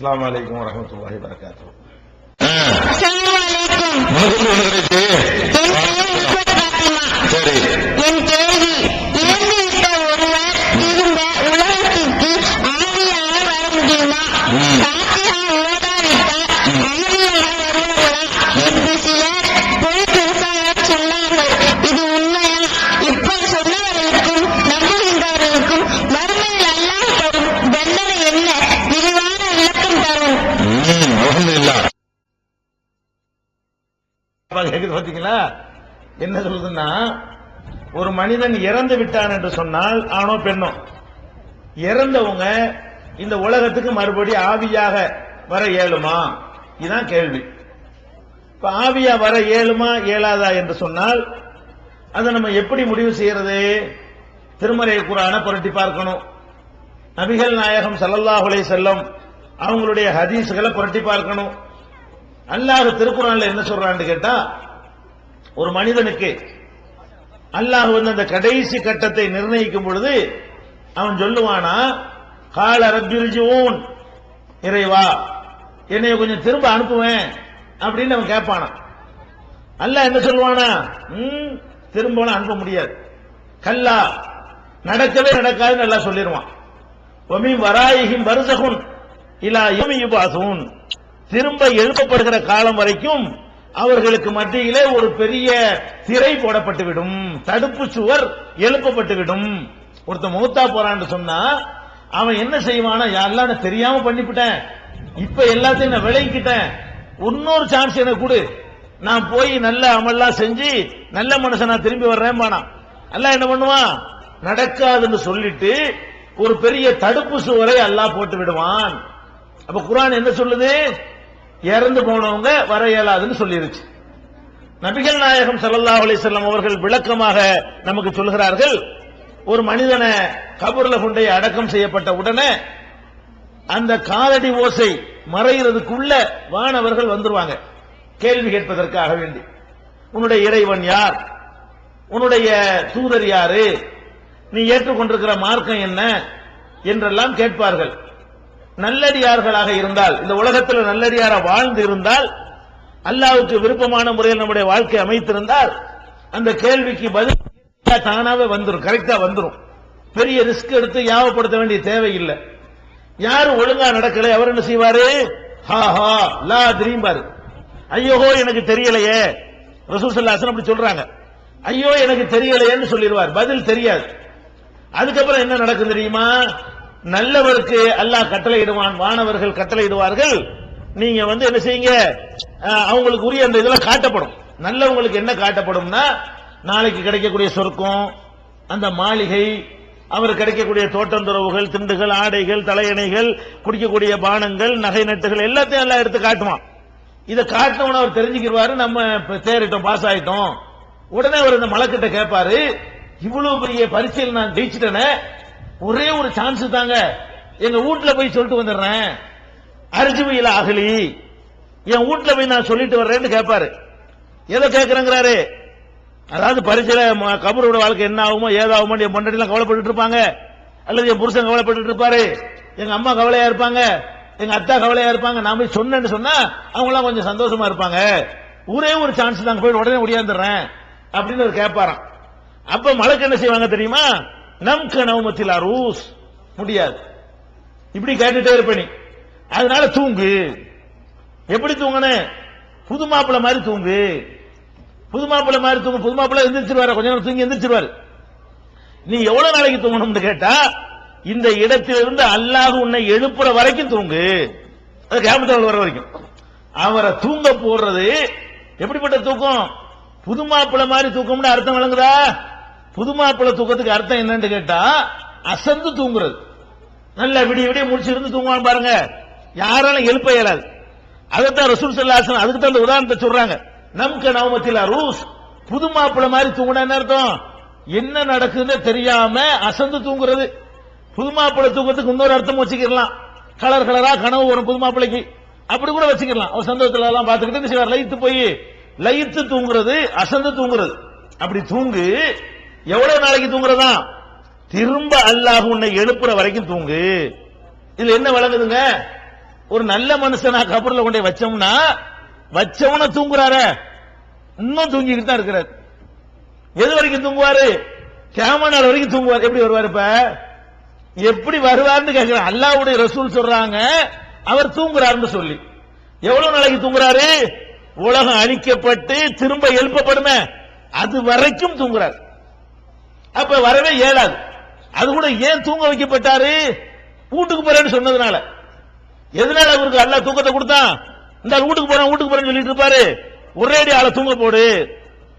அஸ்லாம் அலைக்கும் வரஹ்மத்துல்லாஹி வரகாத்து என் சரி என் கேள்வி இறந்துவிட்ட ஒருவர் உலகத்திற்கு ஆவியாக வர முடியுமா பாத்தியா ஓதாவிட்டால் ஆவியாக வருவார்களா என்று சிலர் பொய் பேசாக சொன்னார்கள் இது உண்மையா இப்ப சொன்னவர்களுக்கும் நம்புகின்றவர்களுக்கும் மறுமையில் அப்ப பாத்தீங்களா என்ன சொல்லுதுன்னா ஒரு மனிதன் இறந்து விட்டான் என்று சொன்னால் ஆணோ பெண்ணோ? இறந்தவங்க இந்த உலகத்துக்கு மறுபடியும் ஆவியாக வர இயலுமா? இதுதான் கேள்வி. இப்ப ஆவியா வர இயலுமா இயலாதா என்று சொன்னால் அதை நம்ம எப்படி முடிவு செய்யறது? திருமறை குரான புரட்டி பார்க்கணும். நபிகள் நாயகம் சல்லல்லாஹுலே செல்லும் செல்லம் அவங்களுடைய ஹதீஸ்களை புரட்டி பார்க்கணும். அல்லாஹ் திருக்குறான்ல என்ன சொல்றான்னு கேட்டா ஒரு மனிதனுக்கு அல்லாஹ் வந்து அந்த கடைசி கட்டத்தை நிர்ணயிக்கும் பொழுது அவன் சொல்லுவானா கால ரப்பிர்ஜூன் இறைவா என்னைய கொஞ்சம் திரும்ப அனுப்புவேன் அப்படின்னு அவன் கேட்பானா அல்ல என்ன சொல்லுவானா ம் திரும்ப அனுப்ப முடியாது. கல்லா நடக்கவே நடக்காதுன்னு நல்லா சொல்லிடுவான் ஒமி வராயிகிம் வருசகுன் இலா யோமி யுபாசூன் திரும்ப எழுப்பப்படுகிற காலம் வரைக்கும் அவர்களுக்கு மத்தியிலே ஒரு பெரிய திரை போடப்பட்டுவிடும். தடுப்பு சுவர் எழுப்பப்பட்டுவிடும். ஒருத்தன் மூத்தா போறான்னு சொன்னா அவன் என்ன செய்வானா யாரெல்லாம் நான் தெரியாம பண்ணிவிட்டேன் இப்ப எல்லாத்தையும் நான் விளங்கிக்கிட்டேன். இன்னொரு சான்ஸ் எனக்கு கொடு. நான் போய் நல்ல அமல்லாம் செஞ்சு நல்ல மனுஷனா திரும்பி வர்றேன் பானா எல்லாம் என்ன பண்ணுவான்? நடக்காதுன்னு சொல்லிட்டு ஒரு பெரிய தடுப்பு சுவரை அல்லாஹ் போட்டு விடுவான் அப்ப குரான் என்ன சொல்லுது? இறந்து போனவங்க வர இயலாதுன்னு சொல்லிருச்சு. நபிகள் நாயகம் சல்லா அலைஹி அவர்கள் விளக்கமாக நமக்கு சொல்கிறார்கள் ஒரு மனிதனை கபூர்ல கொண்டே அடக்கம் செய்யப்பட்ட உடனே அந்த காலடி ஓசை மறைகிறதுக்குள்ள வானவர்கள் வந்துருவாங்க. கேள்வி கேட்பதற்காக வேண்டி. உன்னுடைய இறைவன் யார்? உன்னுடைய தூதர் யாரு? நீ ஏற்றுக்கொண்டிருக்கிற மார்க்கம் என்ன? என்றெல்லாம் கேட்பார்கள். நல்லடியார்களாக இருந்தால் இந்த உலகத்தில் நல்லடியார வாழ்ந்து இருந்தால் அல்லாவுக்கு விருப்பமான முறையில் நம்முடைய வாழ்க்கை அமைத்திருந்தால் அந்த கேள்விக்கு பதில் தானாவே வந்துடும் கரெக்டா வந்துடும் பெரிய ரிஸ்க் எடுத்து யாவப்படுத்த வேண்டிய தேவையில்லை. யாரு ஒழுங்கா நடக்கல அவர் என்ன செய்வாரு? ஹா ஹா லா திரீம்பாரு ஐயோ எனக்கு தெரியலையே. ரசூசல்லாசன் அப்படி சொல்றாங்க. ஐயோ எனக்கு தெரியலையேன்னு சொல்லிடுவார். பதில் தெரியாது. அதுக்கப்புறம் என்ன நடக்கும் தெரியுமா? நல்லவருக்கு அல்லாஹ் கட்டளையிடுவான் வானவர்கள் கட்டளையிடுவார்கள். நீங்க வந்து என்ன செய்யுங்க? அவங்களுக்கு உரிய அந்த இதெல்லாம் காட்டப்படும். நல்லவங்களுக்கு என்ன காட்டப்படும்னா நாளைக்கு கிடைக்கக்கூடிய சொர்க்கம் அந்த மாளிகை அவர் கிடைக்கக்கூடிய தோட்டந்துறவுகள் திண்டுகள் ஆடைகள் தலையணைகள் குடிக்கக்கூடிய பானங்கள் நகை நட்டுகள் எல்லாத்தையும் எல்லாம் எடுத்து காட்டுவான். இதை காட்டினவன அவர் தெரிஞ்சுக்கிடுவாரு நம்ம தேறிட்டோம் பாஸ் ஆயிட்டோம். உடனே அவர் இந்த மலக்கிட்ட கேட்பாரு இவ்வளவு பெரிய பரிசையில் நான் ஜெயிச்சிட்டேனே ஒரே ஒரு சான்ஸ் தாங்க. எங்க வீட்டுல போய் சொல்லிட்டு வந்துடுறேன். அரிஜுமையில அகலி. என் வீட்டுல போய் நான் சொல்லிட்டு வர்றேன்னு கேட்பாரு எதை கேட்கிறேங்கிறாரு அதாவது பரிசுல கபரோட வாழ்க்கை என்ன ஆகுமோ ஏதாகுமோ என் பொண்டாட்டிலாம் கவலைப்பட்டு இருப்பாங்க. அல்லது என் புருஷன் கவலைப்பட்டு இருப்பாரு. எங்க அம்மா கவலையா இருப்பாங்க. எங்க அத்தா கவலையா இருப்பாங்க. நான் போய் சொன்னேன்னு சொன்னா அவங்க எல்லாம் கொஞ்சம் சந்தோஷமா இருப்பாங்க. ஒரே ஒரு சான்ஸ் நாங்க போய் உடனே ஒடியாந்துடுறேன் அப்படின்னு ஒரு கேட்பாராம். அப்ப மழைக்கு என்ன செய்வாங்க தெரியுமா? நம் கனவுமத்தில் அரூஸ். முடியாது. இப்படி கேட்டுட்டே இருப்ப அதனால தூங்கு. எப்படி தூங்கனே? புது மாப்பிள்ள மாதிரி தூங்கு. புது மாப்பிள்ள மாதிரி தூங்கு. புது மாப்பிள்ள எந்திரிச்சிருவாரு. கொஞ்ச நேரம் தூங்கி எந்திரிச்சிருவாரு. நீ எவ்வளவு நாளைக்கு தூங்கணும்னு கேட்டா இந்த இடத்திலிருந்து அல்லாஹ் உன்னை எழுப்புற வரைக்கும் தூங்கு. அது கேமத்தில் வர வரைக்கும். அவரை தூங்க போடுறது எப்படிப்பட்ட தூக்கம்? புது மாப்பிள்ள மாதிரி தூக்கம்னு அர்த்தம் விளங்குதா? புது மாப்பிள்ளை தூக்கத்துக்கு அர்த்தம் என்னன்னு கேட்டா அசந்து தூங்குறது. நல்லா விடிய விடிய முடிச்சிருந்து தூங்குவான் பாருங்க. யாராலும் எழுப்ப இயலாது. அதைத்தான் ரசூல் சல்லாசன் அதுக்கு தான் உதாரணத்தை சொல்றாங்க. நமக்கு நவமத்தில் ரூஸ் புது மாப்பிள்ளை மாதிரி தூங்கினா என்ன அர்த்தம்? என்ன நடக்குதுன்னு தெரியாம அசந்து தூங்குறது. புது மாப்பிள்ளை தூக்கத்துக்கு இன்னொரு அர்த்தம் வச்சுக்கலாம் கலர் கலரா கனவு வரும் புது மாப்பிள்ளைக்கு. அப்படி கூட வச்சுக்கலாம் அவர் சந்தோஷத்துல எல்லாம் பார்த்துக்கிட்டு என்ன லயித்து போய் லயித்து தூங்குறது அசந்து தூங்குறது. அப்படி தூங்கு எவ்வளவு நாளைக்கு தூங்குறதா? திரும்ப அல்லாஹ் உன்னை எழுப்புற வரைக்கும் தூங்கு. இதுல என்ன விளங்குதுங்க? ஒரு நல்ல மனுஷனா கபூர்ல கொண்டே வச்சோம்னா வச்சவன தூங்குறார. இன்னும் தூங்கிட்டு தான் இருக்கிறார். எது வரைக்கும் தூங்குவாரு? கேம நாள் வரைக்கும் தூங்குவார். எப்படி வருவார் இப்ப? எப்படி வருவார்னு கேட்கிறேன் அல்லாவுடைய ரசூல் சொல்றாங்க. அவர் தூங்குறாருன்னு சொல்லி. எவ்வளவு நாளைக்கு தூங்குறாரு? உலகம் அழிக்கப்பட்டு திரும்ப எழுப்பப்படுமே. அது வரைக்கும் தூங்குறார். அப்ப வரவே இயலாது. அது கூட ஏன் தூங்க வைக்கப்பட்டாரு? வீட்டுக்கு போறேன்னு சொன்னதுனால. எதனால அவருக்கு அல்ல தூக்கத்தை கொடுத்தான்? இந்த வீட்டுக்கு போறேன் வீட்டுக்கு போறேன்னு சொல்லிட்டு இருப்பாரு. ஒரேடி ஆளை தூங்க போடு.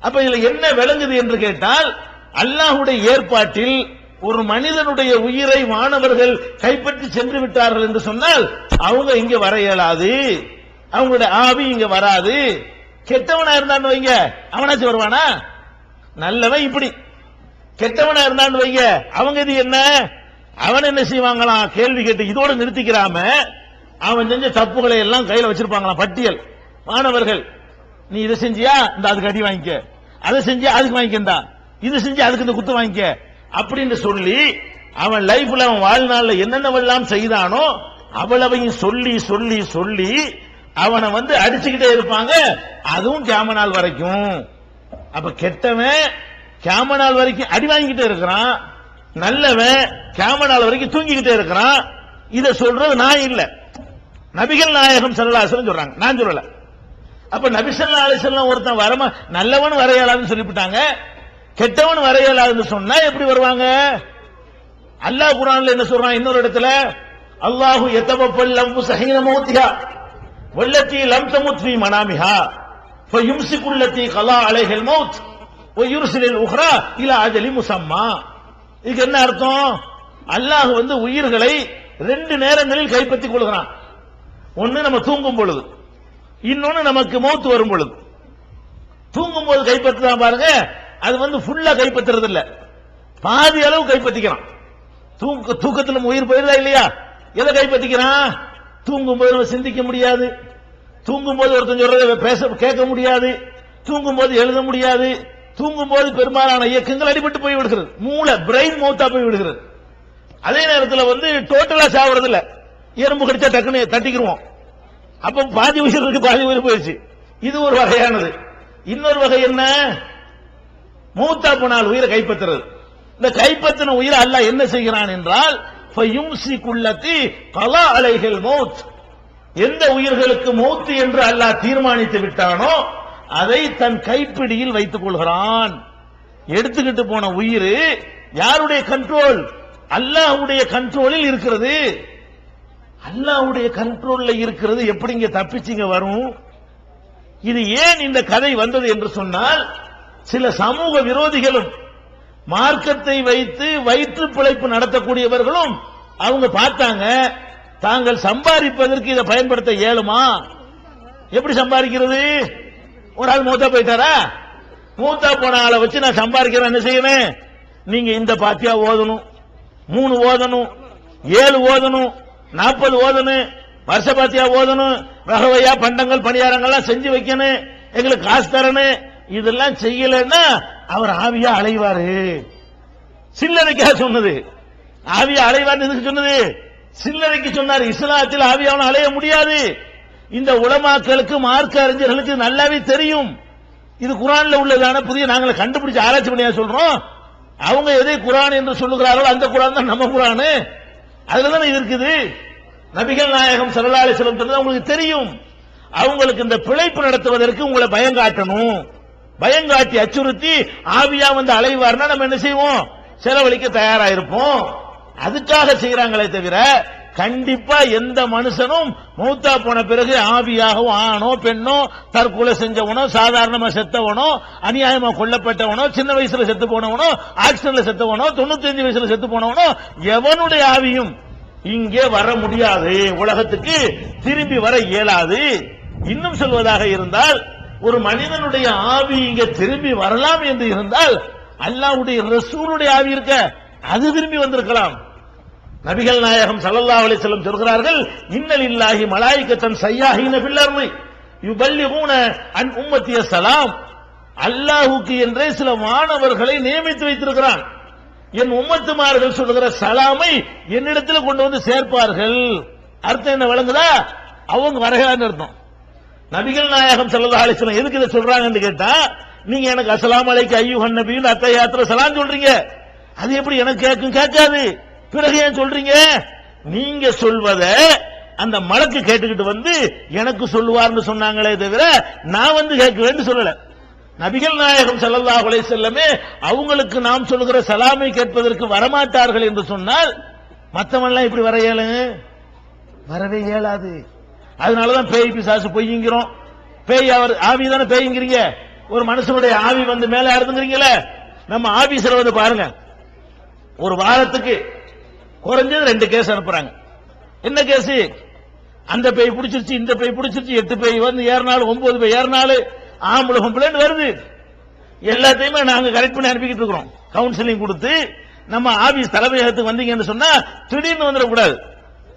அப்ப இதுல என்ன விளங்குது என்று கேட்டால் அல்லாஹ்வுடைய ஏற்பாட்டில் ஒரு மனிதனுடைய உயிரை மாணவர்கள் கைப்பற்றி சென்று விட்டார்கள் என்று சொன்னால் அவங்க இங்க வர இயலாது. அவங்களுடைய ஆவி இங்க வராது. கெட்டவனா இருந்தான்னு வைங்க. அவனாச்சும் வருவானா? நல்லவன் இப்படி. கெட்டவனா இருந்தான்னு வைங்க. அவங்க இது என்ன? அவன் என்ன செய்வாங்களாம் கேள்வி கேட்டு இதோடு நிறுத்திக்கிறாம அவன் செஞ்ச தப்புகளை எல்லாம் கையில வச்சிருப்பாங்களாம் பட்டியல். மாணவர்கள் நீ இதை செஞ்சியா? இந்த அதுக்கு அடி வாங்கிக்க. அதை செஞ்சியா? அதுக்கு வாங்கிக்கண்டா இது செஞ்சு அதுக்கு இந்த குத்து வாங்கிக்க. அப்படின்னு சொல்லி அவன் லைஃப்ல அவன் வாழ்நாள்ல என்னென்னவெல்லாம் செய்தானோ அவ்வளவையும் சொல்லி சொல்லி சொல்லி அவனை வந்து அடிச்சுக்கிட்டே இருப்பாங்க. அதுவும் கேம நாள் வரைக்கும். அப்ப கெட்டவன் கேம நாள் வரைக்கும் அடி வாங்கிக்கிட்டே இருக்கிறான். நல்லவன் கேம நாள் வரைக்கும் தூங்கிக்கிட்டே இருக்கிறான். இதை சொல்றது நான் இல்ல. நபிகள் நாயகம் சல்லாசலம் சொல்றாங்க. நான் சொல்லல. அப்ப நபி ஸல்லல்லாஹு ஒருத்தன் வரமா நல்லவன் வரையலாதுன்னு சொல்லிவிட்டாங்க. கெட்டவன் வரையலாதுன்னு சொன்னா எப்படி வருவாங்க? அல்லாஹ் குரான்ல என்ன சொல்றான்? இன்னொரு இடத்துல அல்லாஹு எத்தவப்பல் லம்பு சஹீன மௌத்திஹா வல்லத்தி லம் தமுத் மனாமிஹா ஃபயும்சிகு கலா அலைஹில் மௌத். வயுர்சிலில் உஹ்ரா இலா அஜலி முசம்மா இதுக்கு என்ன அர்த்தம்? அல்லாஹ் வந்து உயிர்களை ரெண்டு நேரங்களில் கைப்பற்றிக் கொள்கிறான். ஒன்னு நம்ம தூங்கும் பொழுது இன்னொன்னு நமக்கு மௌத்து வரும் பொழுது. தூங்கும் போது கைப்பற்றுதான் பாருங்க அது வந்து ஃபுல்லா கைப்பற்றுறது இல்ல பாதி அளவு கைப்பற்றிக்கிறான். தூக்க தூக்கத்தில் நம்ம உயிர் போயிருதா இல்லையா? எதை கைப்பற்றிக்கிறான்? தூங்கும் போது நம்ம சிந்திக்க முடியாது. தூங்கும் போது ஒருத்தன் சொல்றத பேச கேட்க முடியாது. தூங்கும் போது எழுத முடியாது. தூங்கும் போது பெரும்பாலான இயக்கங்கள் அடிபட்டு போய் விடுகிறது. மூளை பிரெயின் மௌத்தா போய் விடுகிறது. அதே நேரத்தில் வந்து டோட்டலா சாவறது இல்ல எறும்பு கடிச்சா டக்குன்னு தட்டிக்கிருவோம். அப்ப பாதி உயிர் இருக்கு பாதி உயிர் போயிடுச்சு. இது ஒரு வகையானது. இன்னொரு வகை என்ன? மூத்தா போனால் உயிரை கைப்பற்றுறது. இந்த கைப்பற்றின உயிரை அல்லாஹ் என்ன செய்கிறான் என்றால் ஃபயும்சி குள்ளத்தி கலா அலைகள் மௌத். எந்த உயிர்களுக்கு மௌத்து என்று அல்லாஹ் தீர்மானித்து விட்டானோ அதை தன் கைப்பிடியில் வைத்துக் கொள்கிறான். எடுத்துக்கிட்டு போன உயிர் யாருடைய கண்ட்ரோல் அல்லாஹ்வுடைய கண்ட்ரோலில் இருக்கிறது. அல்லாஹ்வுடைய கண்ட்ரோல்ல இருக்கிறது. எப்படிங்க தப்பிச்சிங்க வரும் இது ஏன் இந்த கதை வந்தது என்று சொன்னால் சில சமூக விரோதிகளும் மார்க்கத்தை வைத்து வயிற்று பிழைப்பு நடத்தக்கூடியவர்களும் அவங்க பார்த்தாங்க தாங்கள் சம்பாதிப்பதற்கு இதை பயன்படுத்த இயலுமா? எப்படி சம்பாதிக்கிறது? ஒரு ஆள் மூத்தா போயிட்டாரா? மூத்தா போன ஆளை வச்சு நான் சம்பாதிக்கிறேன் என்ன செய்யணும்? நீங்க இந்த பாத்தியா ஓதணும் மூணு ஓதணும் ஏழு ஓதணும் நாற்பது ஓதணும் வருஷ பாத்தியா ஓதணும் வகவையா பண்டங்கள் பணியாரங்கள்லாம் செஞ்சு வைக்கணும் எங்களுக்கு காசு தரணும். இதெல்லாம் செய்யலைன்னா அவர் ஆவியா அலைவாரு. சில்லறைக்காக சொன்னது. ஆவியா அலைவார் எதுக்கு சொன்னது? சில்லறைக்கு சொன்னார். இஸ்லாத்தில் ஆவியாவன அலைய முடியாது. இந்த உலமாக்களுக்கு மார்க்க அறிஞர்களுக்கு நல்லாவே தெரியும். இது குரான்ல உள்ளதான புதிய நாங்களை கண்டுபிடிச்சு ஆராய்ச்சி பண்ணியா சொல்றோம்? அவங்க எதை குரான் என்று சொல்லுகிறார்களோ அந்த குரான் தான் நம்ம குரானு. அதுல தானே இது இருக்குது. நபிகள் நாயகம் சரலாலை செல்லம் உங்களுக்கு தெரியும். அவங்களுக்கு இந்த பிழைப்பு நடத்துவதற்கு உங்களை பயங்காட்டணும் பயங்காட்டி அச்சுறுத்தி ஆவியா வந்து அலைவார்னா நம்ம என்ன செய்வோம்? செலவழிக்க தயாரா இருப்போம் அதுக்காக செய்யறாங்களே தவிர கண்டிப்பா எந்த மனுஷனும் மூத்தா போன பிறகு ஆவியாகவும் ஆணோ பெண்ணோ தற்கொலை செஞ்சவனோ சாதாரணமா செத்தவனோ அநியாயமா கொல்லப்பட்டவனோ சின்ன வயசுல செத்து போனவனோ ஆக்சிடென்ட்ல செத்தவனோ தொண்ணூத்தி அஞ்சு வயசுல செத்து போனவனோ எவனுடைய ஆவியும் இங்கே வர முடியாது. உலகத்துக்கு திரும்பி வர இயலாது. இன்னும் சொல்வதாக இருந்தால் ஒரு மனிதனுடைய ஆவி இங்க திரும்பி வரலாம் என்று இருந்தால் அல்லாவுடைய ரசூலுடைய ஆவி இருக்க அது திரும்பி வந்திருக்கலாம். நபிகள் நாயகம் சல்லல்லா அலி செல்லம் சொல்கிறார்கள் இன்னல் இல்லாஹி மலாயிகத்தன் சய்யாஹீன ஃபில் பள்ளி யுபல்லிகூன அன் உம்மத்திய சலாம். அல்லாஹுக்கு என்றே சில மாணவர்களை நியமித்து வைத்திருக்கிறான். என் உம்மத்துமார்கள் சொல்லுகிற சலாமை என்னிடத்தில் கொண்டு வந்து சேர்ப்பார்கள். அர்த்தம் என்ன விளங்குதா? அவங்க வரகான்னு அர்த்தம். நபிகள் நாயகம் ஸல்லல்லாஹு அலைஹி எதுக்கு இதை சொல்றாங்கன்னு கேட்டா நீங்க எனக்கு அசலாம் அலைக்கு ஐயூஹன் நபின்னு அத்தையாத்திர சலாம் சொல்றீங்க. அது எப்படி எனக்கு கேட்கும்? கேட்காது. பிறகு ஏன் சொல்றீங்க? நீங்க சொல்வத அந்த மலக்கு கேட்டுக்கிட்டு வந்து எனக்கு சொல்லுவார்னு சொன்னாங்களே தவிர நான் வந்து கேட்குவேன்னு சொல்லல. நபிகள் நாயகம் ஸல்லல்லாஹு அலைஹி அவங்களுக்கு நாம் சொல்லுகிற சலாமை கேட்பதற்கு வரமாட்டார்கள் என்று சொன்னால் மற்றவன்லாம் இப்படி வர இயலு வரவே இயலாது அதனாலதான் பேய் பிசாசு பொய்ங்கிறோம் பேய் அவர் ஆவி தானே பேய்ங்கிறீங்க? ஒரு மனுஷனுடைய ஆவி வந்து மேல ஆடுதுங்கிறீங்களே நம்ம ஆபீஸ்ல வந்து பாருங்க. ஒரு வாரத்துக்கு குறைஞ்சது ரெண்டு கேஸ் அனுப்புறாங்க. என்ன கேஸ்? அந்த பேய் பிடிச்சிருச்சு இந்த பேய் பிடிச்சிருச்சு எட்டு பேய் வந்து ஏறினாலும் ஒன்பது பேய் ஏறினாலும் ஆம்பளை பொம்பளைன்னு வருது. எல்லாத்தையுமே நாங்க கரெக்ட் பண்ணி அனுப்பிக்கிட்டு இருக்கிறோம். கவுன்சிலிங் கொடுத்து நம்ம ஆபீஸ் தலைமையகத்துக்கு வந்தீங்கன்னு சொன்னா திடீர்னு வந்துடக்கூடாது.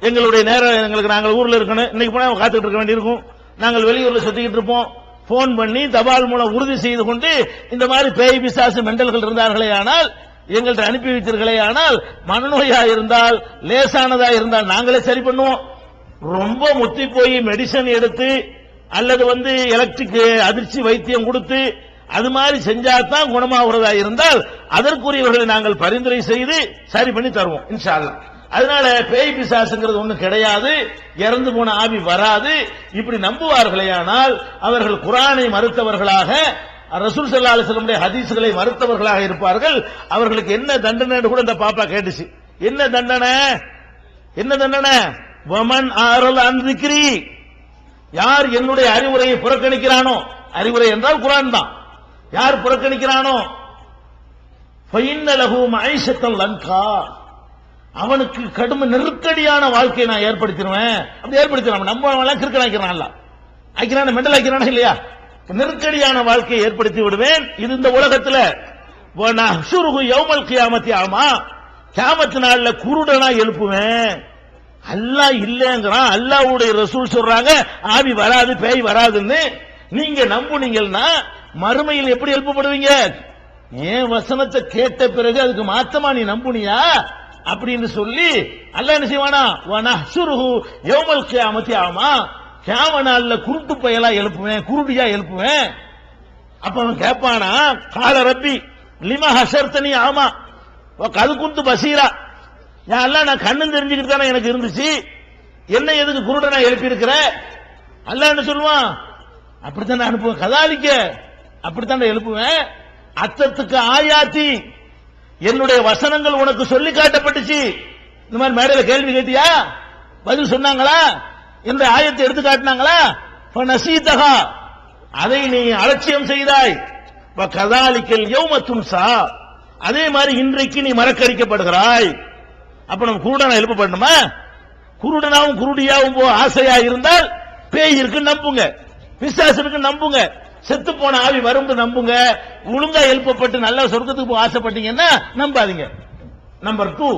எங்களுடைய நேரம் எங்களுக்கு நாங்கள் ஊர்ல இருக்கணும். இன்னைக்கு போனா காத்துக்கிட்டு இருக்க வேண்டியிருக்கும். நாங்கள் வெளியூர்ல சுத்திக்கிட்டு இருப்போம். போன் பண்ணி தபால் மூலம் உறுதி செய்து கொண்டு இந்த மாதிரி பேய் பிசாசு மெண்டல்கள் இருந்தார்களே ஆனால் எங்கள்கிட்ட அனுப்பி வைத்தீர்களே ஆனால் மனநோயா இருந்தால் லேசானதா இருந்தால் நாங்களே சரி பண்ணுவோம். ரொம்ப முத்தி போய் மெடிசன் எடுத்து அல்லது வந்து எலக்ட்ரிக் அதிர்ச்சி வைத்தியம் கொடுத்து அது மாதிரி செஞ்சாதான் குணமாகிறதா இருந்தால் அதற்குரியவர்களை நாங்கள் பரிந்துரை செய்து சரி பண்ணி தருவோம் இன்ஷா அதனால பேய் பிசாசுங்கிறது ஒன்றும் கிடையாது இறந்து போன ஆவி வராது. இப்படி நம்புவார்களே ஆனால் அவர்கள் குரானை மறுத்தவர்களாக ரசூல் சல்லா அலிஸ்லமுடைய ஹதீஸ்களை மறுத்தவர்களாக இருப்பார்கள். அவர்களுக்கு என்ன தண்டனை கூட இந்த பாப்பா கேட்டுச்சு. என்ன தண்டனை? என்ன தண்டனை? வமன் ஆரல் அன்றிக்கிரி யார் என்னுடைய அறிவுரையை புறக்கணிக்கிறானோ? அறிவுரை என்றால் குரான் தான். யார் புறக்கணிக்கிறானோ? லங்கா அவனுக்கு கடும் நெருக்கடியான வாழ்க்கையை நான் ஏற்படுத்திடுவேன் அப்படி ஏற்படுத்திடுவேன் நம்ம எல்லாம் கிறுக்கன் ஆக்கிறான்ல ஆக்கிறான மெண்டல் ஆக்கிறானா இல்லையா? நெருக்கடியான வாழ்க்கையை ஏற்படுத்தி விடுவேன். இது இந்த உலகத்தில். யௌமல் கியாமத்தி ஆமா. கியாமத்து நாள்ல குருடனா எழுப்புவேன். அல்லாஹ் இல்லங்கிறான். அல்லாவுடைய ரசூல் சொல்றாங்க ஆவி வராது பேய் வராதுன்னு. நீங்க நம்புனீங்கன்னா மறுமையில் எப்படி எழுப்பப்படுவீங்க? ஏன் வசனத்தை கேட்ட பிறகு அதுக்கு மாத்தமா நீ நம்புனியா? அப்படின்னு சொல்லி அல்லாஹ் என்ன செய்வானா? சுருகு யௌமல் கியாமத்தி ஆமா. கேம நாள்ல குருட்டு பயலா எழுப்புவேன் குருடியா எழுப்புவேன். அப்ப அவன் கேட்பானா கால ரப்பி லிமா ஹசர்த்தனி ஆமா கது குந்து பசீரா யாரெல்லாம் நான் கண்ணு தெரிஞ்சுக்கிட்டு தானே எனக்கு இருந்துச்சு. என்ன எதுக்கு குருடனா எழுப்பி இருக்கிற அல்ல என்ன சொல்லுவான் அப்படித்தான் அனுப்புவேன் கதாலிக்க அப்படித்தான் எழுப்புவேன். அத்தத்துக்கு ஆயாத்தி என்னுடைய வசனங்கள் உனக்கு சொல்லி காட்டப்பட்டுச்சு. இந்த மாதிரி மேடையில கேள்வி கேட்டியா? பதில் சொன்னாங்களா? இந்த ஆயத்தை எடுத்து காட்டினாங்களா? நசீதகா அதை நீ அலட்சியம் செய்தாய். இப்ப கதாலிக்கல் யௌம சா அதே மாதிரி இன்றைக்கு நீ மறக்கடிக்கப்படுகிறாய். அப்ப நம்ம குருடனா எழுப்பப்படணுமா குருடனாவும் குருடியாவும் போ ஆசையா இருந்தால் பேய் இருக்கு நம்புங்க. விசாசம் இருக்கு நம்புங்க. செத்து போன ஆவி வரும்பு நம்புங்க. ஒழுங்கா எழுப்பப்பட்டு நல்ல சொர்க்கத்துக்கு போக ஆசைப்பட்டீங்கன்னா நம்பாதீங்க. Number two